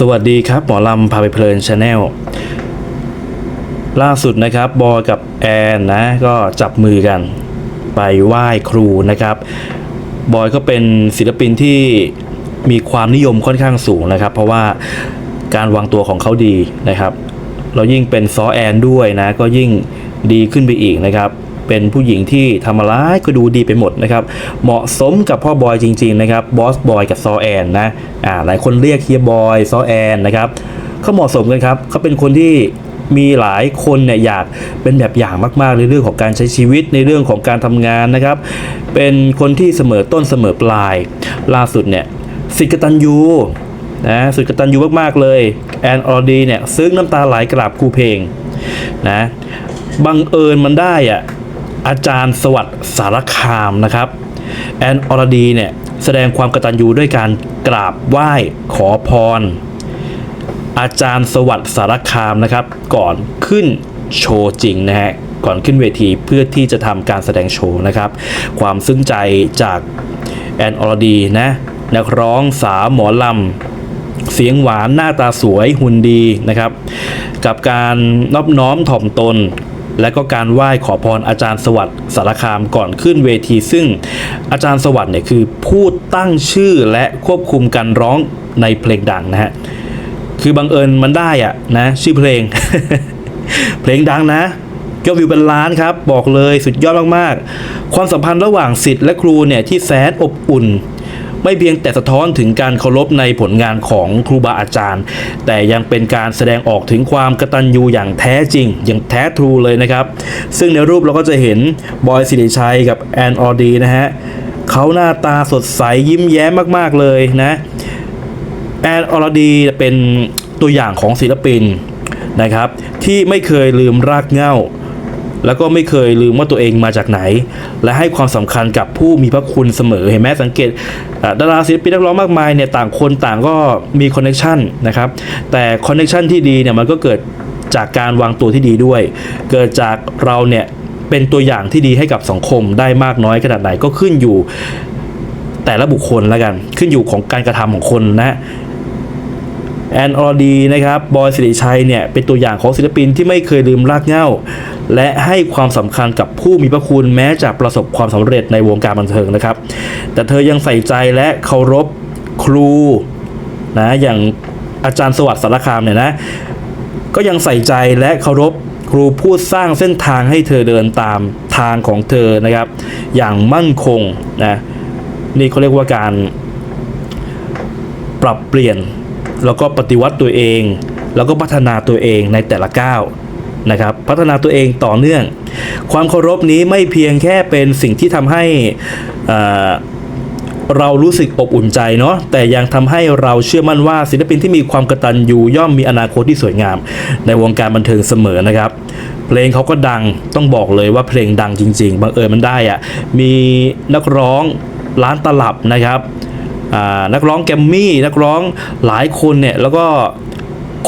สวัสดีครับ หมอลำพาไปเพลินชาแนลล่าสุดนะครับบอยกับแอนนะก็จับมือกันไปไหว้ครูนะครับบอยก็เป็นศิลปินที่มีความนิยมค่อนข้างสูงนะครับ เพราะว่าการวางตัวของเขาดีนะครับ เรายิ่งเป็นซอแอนด้วยนะก็ยิ่งดีขึ้นไปอีกนะครับ เป็นผู้หญิงที่ทำอะไรก็ดูดีไปหมดนะครับ เหมาะสมกับพ่อบอยจริง ๆ นะครับบอสบอยกับซอแอนนะอ่าหลายคนเรียกเฮียบอยซอแอนนะครับเขาเหมาะสมกันครับเขาเป็นคนที่มีหลายคนเนี่ยอยากเป็นแบบอย่างมากๆในเรื่องของการใช้ชีวิตในเรื่องของการทำงานนะครับ เป็นคนที่เสมอต้นเสมอปลาย ล่าสุดเนี่ยสิทธิ์กตัญญูนะสุดกตัญญูมากๆเลยแอนออดีเนี่ยซึ้งน้ำตาไหลกราบครูเพลงนะบังเอิญมันได้อะ อาจารย์สวัสดิ์สารคามนะครับแอนอรดีเนี่ยแสดงความกตัญญูด้วยการกราบไหว้ขอพร อาจารย์สวัสดิ์สารคามนะครับ ก่อนขึ้นโชว์จริงนะฮะก่อนขึ้นเวทีเพื่อที่จะทำการแสดงโชว์นะครับ ความซึ้งใจจากแอนอรดีนะนักร้องสาวหมอลำ เสียงหวานหน้าตาสวยหุ่นดีนะครับ กับการนอบน้อมถ่อมตน และก็การไหว้ขอพรอาจารย์สวัสดิ์สารคามก่อนขึ้นเวที ซึ่งอาจารย์สวัสดิ์เนี่ยคือผู้ตั้งชื่อและควบคุมการร้องในเพลงดังนะฮะคือบังเอิญมันได้อะนะชื่อเพลง เพลงดังนะยอดวิวเป็นล้านครับ บอกเลยสุดยอดมากๆ ความสัมพันธ์ระหว่างศิษย์และครูเนี่ยที่แสนอบอุ่น ไม่เพียงแต่สะท้อนถึงการเคารพในผลงานของครูบาอาจารย์ แต่ยังเป็นการแสดงออกถึงความกตัญญูอย่างแท้จริง อย่างแท้ทรูเลยนะครับ ซึ่งในรูปเราก็จะเห็นบอยสิริชัยกับแอนออดีนะฮะเขาหน้าตาสดใสยิ้มแย้มมากๆเลยนะแอนออรดีเป็นตัวอย่างของศิลปินนะครับ ที่ไม่เคยลืมรากเหง้า แล้วก็ไม่เคยลืมว่าตัวเองมาจากไหน และให้ความสำคัญกับผู้มีพระคุณเสมอเห็นไหมสังเกตดาราศิลปินนักร้องมากมายเนี่ยต่างคนต่างก็มีคอนเน t ชันนะครับแต่คอนเน t ชันที่ดีเนี่ยมันก็เกิดจากการวางตัวที่ดีด้วย เกิดจากเราเนี่ยเป็นตัวอย่างที่ดีให้กับสังคมได้มากน้อยขนาดไหนก็ขึ้นอยู่แต่ละบุคคลแล้วกันขึ้นอยู่ของการกระทำของคนนะ แอนอรดีนะครับบอยสิริชัยเนี่ยเป็นตัวอย่างของศิลปินที่ไม่เคยลืมรากเหง้า และให้ความสำคัญกับผู้มีพระคุณแม้จะประสบความสำเร็จในวงการบันเทิงนะครับ แต่เธอยังใส่ใจและเคารพครูนะอย่างอาจารย์สวัสดิ์สารคามเนี่ยนะก็ยังใส่ใจและเคารพครูผู้สร้างเส้นทางให้เธอเดินตามทางของเธอนะครับ อย่างมั่นคงนะนี่เขาเรียกว่าการปรับเปลี่ยน แล้วก็ปฏิวัติตัวเอง แล้วก็พัฒนาตัวเองในแต่ละก้าวนะครับพัฒนาตัวเองต่อเนื่อง ความเคารพนี้ไม่เพียงแค่เป็นสิ่งที่ทำให้เรารู้สึกอบอุ่นใจเนาะแต่ยังทำให้เราเชื่อมั่นว่าศิลปินที่มีความกระตัญญูย่อมมีอนาคตที่สวยงาม ในวงการบันเทิงเสมอนะครับ เพลงเขาก็ดังต้องบอกเลยว่าเพลงดังจริง ๆบังเอิญมันได้อะมีนักร้องร้านตลับนะครับ นักร้องแกมมี่นักร้องหลายคนเนี่ยแล้วก็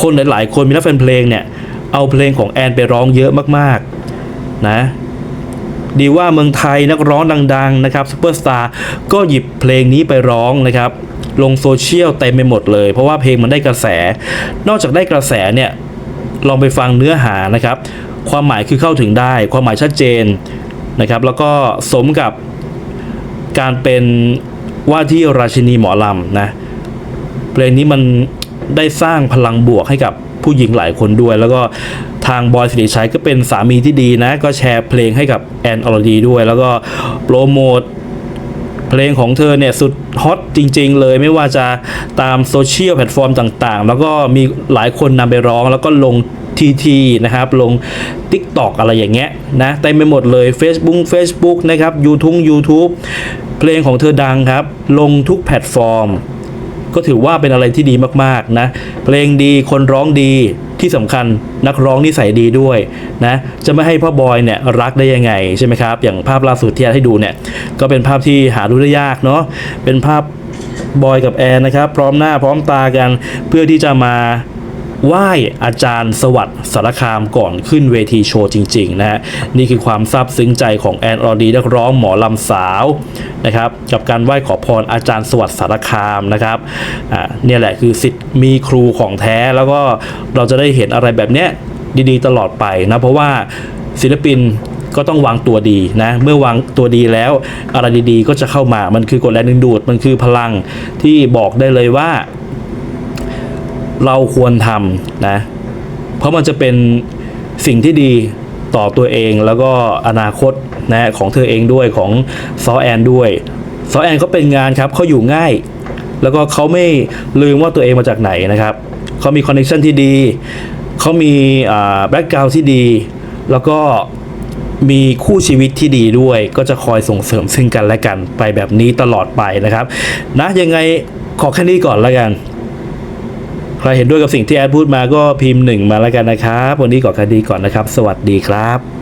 คนหลายๆคนมีนักแฟนเพลงเนี่ยเอาเพลงของแอนไปร้องเยอะมากๆนะดีว่าเมืองไทยนักร้องดัง ๆ นะครับซูเปอร์สตาร์ก็หยิบเพลงนี้ไปร้องนะครับลงโซเชียลเต็มไปหมดเลย เพราะว่าเพลงมันได้กระแส นอกจากได้กระแสเนี่ยลองไปฟังเนื้อหานะครับ ความหมายคือเข้าถึงได้ ความหมายชัดเจนนะครับ แล้วก็สมกับการเป็น ว่าที่ราชินีหมอลำนะ เพลงนี้มันได้สร้างพลังบวกให้กับผู้หญิงหลายคนด้วย แล้วก็ทางบอยสิริชัยก็เป็นสามีที่ดีนะ ก็แชร์เพลงให้กับแอนอรดีด้วย แล้วก็โปรโมทเพลงของเธอเนี่ยสุดฮอตจริง ๆ เลยไม่ว่าจะตามโซเชียลแพลตฟอร์มต่างๆ แล้วก็มีหลายคนนำไปร้องแล้วก็ลงทีทีนะครับ ลง TikTok อะไรอย่างเงี้ยนะเต็มไปหมดเลย Facebook Facebook นะครับ YouTube YouTube เพลงของเธอดังครับ ลงทุกแพลตฟอร์ม ก็ถือว่าเป็นอะไรที่ดีมากๆนะ เพลงดีคนร้องดีที่สำคัญนักร้องนิสัยดีด้วยนะจะไม่ให้พ่อบอยเนี่ยรักได้ยังไงใช่ไหมครับ อย่างภาพล่าสุดที่ให้ดูเนี่ยก็เป็นภาพที่หาดูได้ยากเนาะเป็นภาพบอยกับแอนนะครับ พร้อมหน้าพร้อมตากันเพื่อที่จะมา ไหว้อาจารย์สวัสดิ์สารคามก่อนขึ้นเวทีโชว์จริง ๆ นะฮะนี่คือความซาบซึ้งใจของแอนอรดีนักร้องหมอลำสาวนะครับกับการไหว้ขอพรอาจารย์สวัสดิ์สารคามนะครับอ่าเนี่ยแหละคือสิทธิ์มีครูของแท้แล้วก็เราจะได้เห็นอะไรแบบเนี้ยดีๆ ตลอดไปนะเพราะว่าศิลปินก็ต้องวางตัวดีนะ เมื่อวางตัวดีแล้วอะไรดีๆ ก็จะเข้ามา มันคือกฎแรงดึงดูด มันคือพลังที่บอกได้เลยว่า เราควรทำนะ เพราะมันจะเป็นสิ่งที่ดีต่อตัวเองแล้วก็อนาคตนะของเธอเองด้วยของซอแอนด้วยซอแอนเขาเป็นงานครับเขาอยู่ง่าย แล้วก็เขาไม่ลืมว่าตัวเองมาจากไหนนะครับเขามีคอนเนคชันที่ดีเขามีแบ็กกราวด์ที่ดี แล้วก็มีคู่ชีวิตที่ดีด้วย ก็จะคอยส่งเสริมซึ่งกันและกันไปแบบนี้ตลอดไปนะครับ นะยังไงขอแค่นี้ก่อนแล้วกัน ใครเห็นด้วยกับสิ่งที่แอดพูดมาก็พิมพ์หนึ่งมาแล้วกันนะครับ วันนี้ก่อนคดีก่อนนะครับ สวัสดีครับ